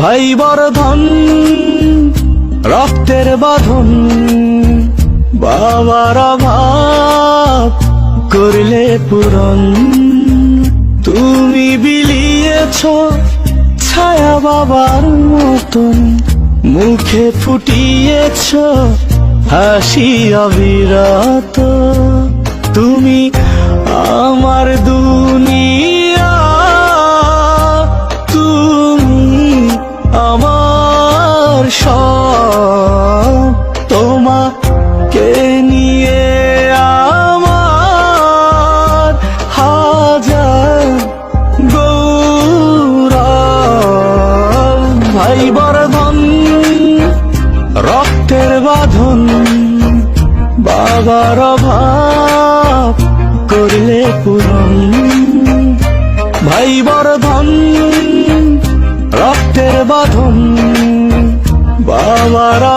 ভাই বর্ধন রক্তের বাঁধন, বাবার অভাব করলে পূরণ। তুমি বিলিয়েছ ছায়া বাবার মতন, মুখে ফুটিয়েছ হাসি অবিরত। তুমি আমার দুনিয়া সব তোমাকে নিয়ে আমার হাজার গৌরব। ভাই বর্ধন, রক্তের বাঁধন, বাবার অভাব করলে পূরণ। ভাই বর্ধন, রক্তের বাঁধন বাবার